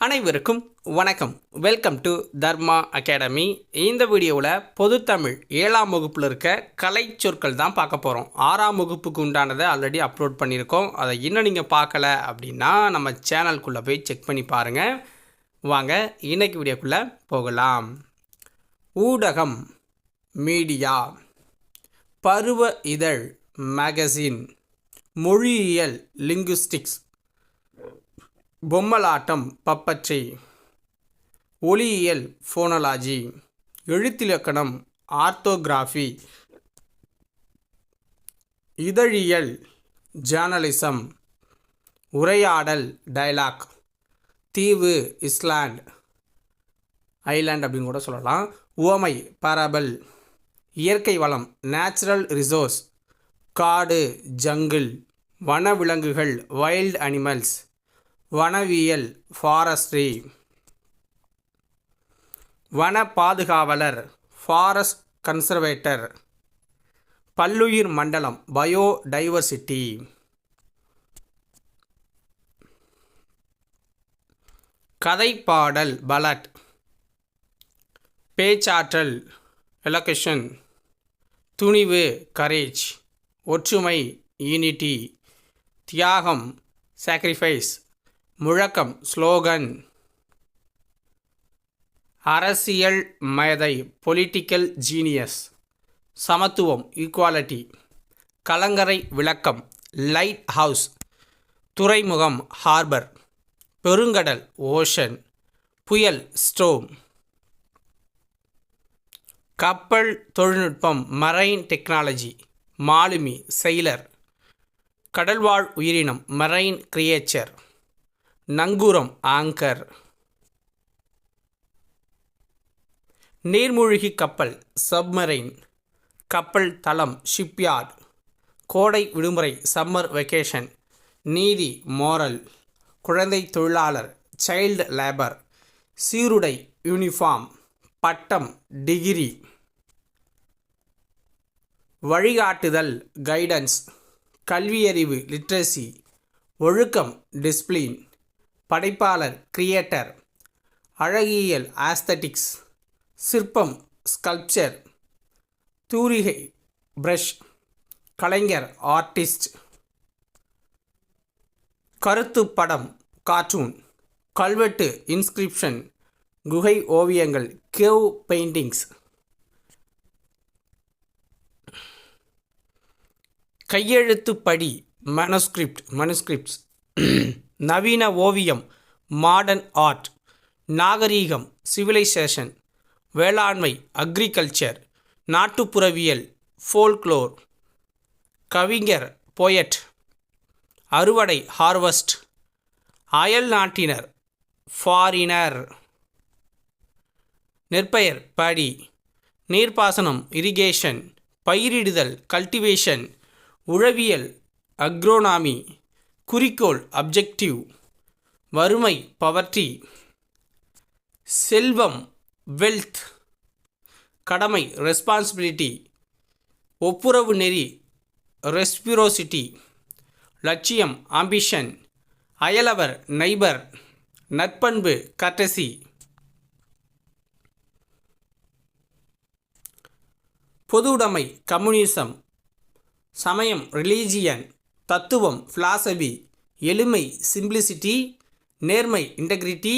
அனைவருக்கும் வணக்கம். Welcome to Dharma academy இந்த வீடியோவில் பொதுத்தமிழ் ஏழாம் வகுப்பில் இருக்க கலை சொற்கள் தான் பார்க்க போகிறோம் ஆறாம் வகுப்புக்கு உண்டானதை ஆல்ரெடி அப்லோட் பண்ணியிருக்கோம். அதை இன்னும் நீங்கள் பார்க்கல அப்படின்னா நம்ம சேனலுக்குள்ளே போய் செக் பண்ணி பாருங்கள் வாங்க இன்னைக்கு வீடியோக்குள்ளே போகலாம். ஊடகம் மீடியா பருவ இதழ் மேகசின் மொழியியல் லிங்குஸ்டிக்ஸ் பொம்மலாட்டம் பப்பச்சை. ஒளியியல் ஃபோனலாஜி எழுத்திலக்கணம் ஆர்த்தோகிராஃபி. இதழியல் ஜேர்னலிசம். உரையாடல் டயலாக் தீவு இஸ்லாண்ட். ஐலாண்ட் அப்படின்னு கூட சொல்லலாம். உவமை பரபல். இயற்கை வளம் நேச்சுரல் ரிசோர்ஸ். காடு ஜங்கிள். வனவிலங்குகள் வைல்ட் அனிமல்ஸ். வனவியல் ஃபாரஸ்ட்ரி வன பாதுகாவலர் ஃபாரஸ்ட் கன்சர்வேட்டர் பல்லுயிர் மண்டலம் பயோடைவர்சிட்டி கதைப்பாடல் பலட் பேச்சாற்றல் எலொகேஷன் துணிவு கரேஜ் ஒற்றுமை யூனிட்டி தியாகம் சாக்ரிஃபைஸ் முழக்கம் ஸ்லோகன். அரசியல் மேதை பொலிட்டிக்கல் ஜீனியஸ் சமத்துவம் ஈக்குவாலிட்டி கலங்கரை விளக்கம் லைட் ஹவுஸ் துறைமுகம் ஹார்பர் பெருங்கடல் ஓஷன் புயல் ஸ்டோம் கப்பல் தொழில்நுட்பம் மரைன் டெக்னாலஜி மாலுமி செயலர் கடல்வாழ் உயிரினம் மரைன் கிரியேச்சர் நங்கூரம் ஆங்கர். நீர்மூழ்கி கப்பல் சப்மரைன். கப்பல் தளம் ஷிப்யார்ட். கோடை விடுமுறை சம்மர் வெக்கேஷன் நீதி மோரல். குழந்தை தொழிலாளர் சைல்டு லேபர். சீருடை யூனிஃபார்ம். பட்டம் டிகிரி. வழிகாட்டுதல் கைடன்ஸ். கல்வியறிவு லிட்ரஸி ஒழுக்கம் டிஸ்பிளின். படைப்பாளர் கிரியேட்டர் அழகியல் ஆஸ்தட்டிக்ஸ் சிற்பம் ஸ்கல்ப்சர் தூரிகை பிரஷ் கலைஞர் ஆர்டிஸ்ட் கருத்து படம் கார்ட்டூன் கல்வெட்டு இன்ஸ்கிரிப்ஷன் குகை ஓவியங்கள் கேவ் பெயிண்டிங்ஸ் கையெழுத்து படி மனுஸ்கிரிப்ட் மனுஸ்கிரிப்ட்ஸ் நவீன ஓவியம் மாடர்ன் ஆர்ட் நாகரீகம் சிவிலைசேஷன் வேளாண்மை அக்ரிகல்ச்சர் நாட்டுப்புறவியல் ஃபோல்க்ளோர் கவிஞர் போயட் அறுவடை ஹார்வஸ்ட் அயல் நாட்டினர் ஃபாரினர் நெற்பெயர் படி நீர்ப்பாசனம் இரிகேஷன் பயிரிடுதல் கல்டிவேஷன் உழவியல் அக்ரோனாமி குறிக்கோள் அப்ஜெக்டிவ் வறுமை பவர்ட்டி செல்வம் வெல்த் கடமை ரெஸ்பான்சிபிலிட்டி ஒப்புரவு நெறி ரெஸ்பிரோசிட்டி லட்சியம் ஆம்பிஷன் அயலவர் நைபர் நற்பண்பு கட்டசி பொதுவுடைமை கம்யூனிசம் சமயம் ரிலீஜியன் தத்துவம் ஃபிலாசபி எளிமை சிம்பிளிசிட்டி நேர்மை இன்டெகிரிட்டி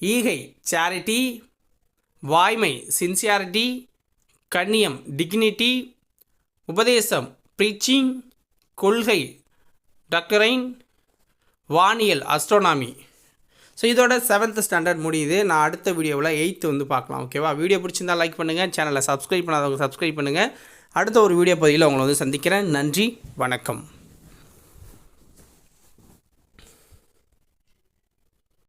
ஈகை சேரிட்டி வாய்மை சின்சியாரிட்டி கண்ணியம் டிக்னிட்டி உபதேசம் ப்ரீச்சிங் கொள்கை டாக்டரைன் வானியல் அஸ்ட்ரோனாமி ஸோ இதோட செவன்த் ஸ்டாண்டர்ட் முடியுது. நான் அடுத்த வீடியோவில் எயித்து வந்து பார்க்கலாம் ஓகேவா வீடியோ பிடிச்சிருந்தா லைக் பண்ணுங்கள் சேனலை சப்ஸ்கிரைப் பண்ணாதவங்க சப்ஸ்கிரைப் பண்ணுங்கள் அடுத்த ஒரு வீடியோ பதிவில் உங்களை வந்து சந்திக்கிறேன். நன்றி வணக்கம்.